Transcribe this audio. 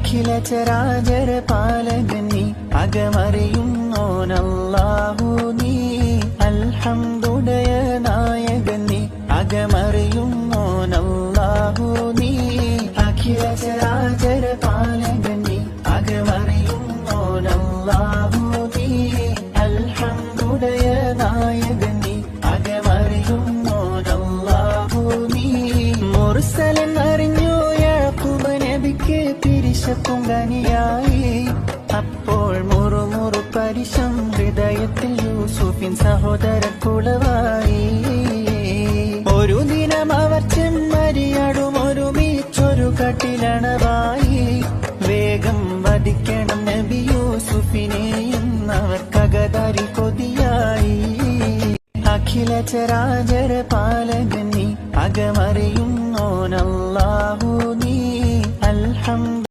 അഖില ചരാചര പാലകൻ നീ അകമറിയുന്നോനല്ലാഹു നീ. അൽഹംദുടയ നായകൻ നീ അകമറിയുന്നോനല്ലാഹു നീ. അഖില ചരാചര പാലകൻ നീ അകമറിയുന്നോനല്ലാഹു നീ. അൽഹംദുടയ നായകൻ നീ അകമറിയുന്നോനല്ലാഹു നീ. മുർസലൻ നബിക്ക് പിരിശക്കും കനിയായി അപ്പോൾ മുറുമുറു പരിശം ഹൃദയത്തിൽ യൂസുഫിൻ സഹോദര കുളവായി ഒരു ദിനം അവർ ചെമ്മരിയാടും ഒരുമിച്ചൊരു കട്ടിലണവായി. വേഗം വധിക്കണം നബി യൂസുഫിനെയും അവർക്കകതാരി കൊതിയായി. അഖില ചരാചര പാലകൻ